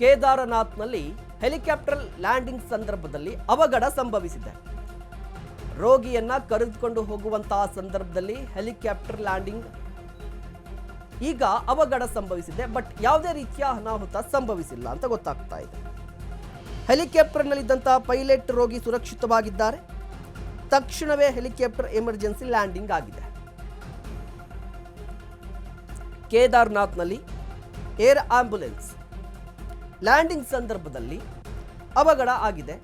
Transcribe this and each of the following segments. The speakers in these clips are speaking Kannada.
ಕೇದಾರನಾಥ್ನಲ್ಲಿ ಹೆಲಿಕಾಪ್ಟರ್ ಲ್ಯಾಂಡಿಂಗ್ ಸಂದರ್ಭದಲ್ಲಿ ಅವಘಡ ಸಂಭವಿಸಿದೆ. ರೋಗಿಯನ್ನ ಕರೆದುಕೊಂಡು ಹೋಗುವಂತಹ ಸಂದರ್ಭದಲ್ಲಿ ಹೆಲಿಕಾಪ್ಟರ್ ಲ್ಯಾಂಡಿಂಗ್ ಈಗ ಅವಘಡ ಸಂಭವಿಸಿದೆ, ಬಟ್ ಯಾವುದೇ ರೀತಿಯ ಅನಾಹುತ ಸಂಭವಿಸಿಲ್ಲ ಅಂತ ಗೊತ್ತಾಗ್ತಾ ಇದೆ. ಹೆಲಿಕಾಪ್ಟರ್ನಲ್ಲಿದ್ದಂತಹ ಪೈಲಟ್ ರೋಗಿ ಸುರಕ್ಷಿತವಾಗಿದ್ದಾರೆ. ತಕ್ಷಣವೇ ಹೆಲಿಕಾಪ್ಟರ್ ಎಮರ್ಜೆನ್ಸಿ ಲ್ಯಾಂಡಿಂಗ್ ಆಗಿದೆ. ಕೇದಾರ್ನಾಥ್ನಲ್ಲಿ ಏರ್ ಆಂಬ್ಯುಲೆನ್ಸ್ ಲ್ಯಾಂಡಿಂಗ್ ಸಂದರ್ಭದಲ್ಲಿ ಅವಘಡ ಆಗಿದೆ.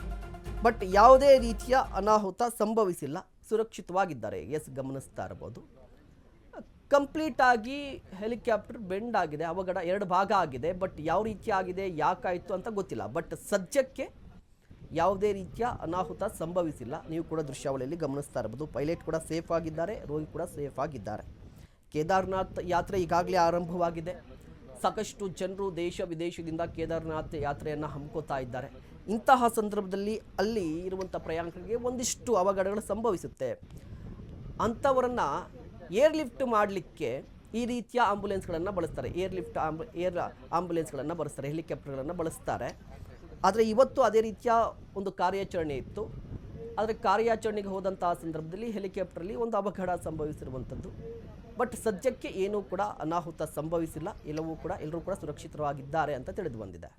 ಬಟ್ ಯಾವುದೇ ರೀತಿಯ ಅನಾಹುತ ಸಂಭವಿಸಿಲ್ಲ. ಸುರಕ್ಷಿತವಾಗಿದ್ದಾರೆ ಎಸ್ ಗಮನಿಸ್ತಾ ಇರ್ಬೋದು ಕಂಪ್ಲೀಟ್ ಆಗಿ ಹೆಲಿಕಾಪ್ಟರ್ ಬೆಂಡ್ ಆಗಿದೆ. ಅವಘಡ ಎರಡು ಭಾಗ ಆಗಿದೆ. ಬಟ್ ಯಾವ ರೀತಿ ಆಗಿದೆ, ಯಾಕಾಯಿತು ಅಂತ ಗೊತ್ತಿಲ್ಲ. ಬಟ್ ಸದ್ಯಕ್ಕೆ ಯಾವುದೇ ರೀತಿಯ ಅನಾಹುತ ಸಂಭವಿಸಿಲ್ಲ. ನೀವು ಕೂಡ ದೃಶ್ಯಾವಳಿಯಲ್ಲಿ ಗಮನಿಸ್ತಾ ಇರ್ಬೋದು ಪೈಲಟ್ ಕೂಡ ಸೇಫ್ ಆಗಿದ್ದಾರೆ. ರೋಗಿ ಕೂಡ ಸೇಫ್ ಆಗಿದ್ದಾರೆ. ಕೇದಾರ್ನಾಥ್ ಯಾತ್ರೆ ಈಗಾಗಲೇ ಆರಂಭವಾಗಿದೆ. ಸಾಕಷ್ಟು ಜನರು ದೇಶ ವಿದೇಶದಿಂದ ಕೇದಾರನಾಥ ಯಾತ್ರೆಯನ್ನು ಹಮ್ಮಿಕೋತಾ ಇದ್ದಾರೆ. ಇಂತಹ ಸಂದರ್ಭದಲ್ಲಿ ಅಲ್ಲಿ ಇರುವಂಥ ಪ್ರಯಾಣಿಕರಿಗೆ ಒಂದಿಷ್ಟು ಅವಘಡಗಳು ಸಂಭವಿಸುತ್ತೆ. ಅಂಥವರನ್ನು ಏರ್ ಲಿಫ್ಟ್ ಮಾಡಲಿಕ್ಕೆ ಈ ರೀತಿಯ ಆಂಬುಲೆನ್ಸ್ಗಳನ್ನು ಬಳಸ್ತಾರೆ. ಏರ್ ಲಿಫ್ಟ್ ಆಂಬು, ಏರ್ ಆಂಬುಲೆನ್ಸ್ಗಳನ್ನು ಬಳಸ್ತಾರೆ, ಹೆಲಿಕಾಪ್ಟರ್ಗಳನ್ನು ಬಳಸ್ತಾರೆ. ಆದರೆ ಇವತ್ತು ಅದೇ ರೀತಿಯ ಒಂದು ಕಾರ್ಯಾಚರಣೆ ಇತ್ತು. ಆದರೆ ಕಾರ್ಯಾಚರಣೆಗೆ ಹೋದಂಥ ಸಂದರ್ಭದಲ್ಲಿ ಹೆಲಿಕಾಪ್ಟರಲ್ಲಿ ಒಂದು ಅವಘಡ ಸಂಭವಿಸಿರುವಂಥದ್ದು. ಬಟ್ ಸದ್ಯಕ್ಕೆ ಏನೂ ಕೂಡ ಅನಾಹುತ ಸಂಭವಿಸಿಲ್ಲ. ಎಲ್ಲವೂ ಕೂಡ ಎಲ್ಲರೂ ಕೂಡ ಸುರಕ್ಷಿತವಾಗಿದ್ದಾರೆ ಅಂತ ತಿಳಿದು ಬಂದಿದೆ.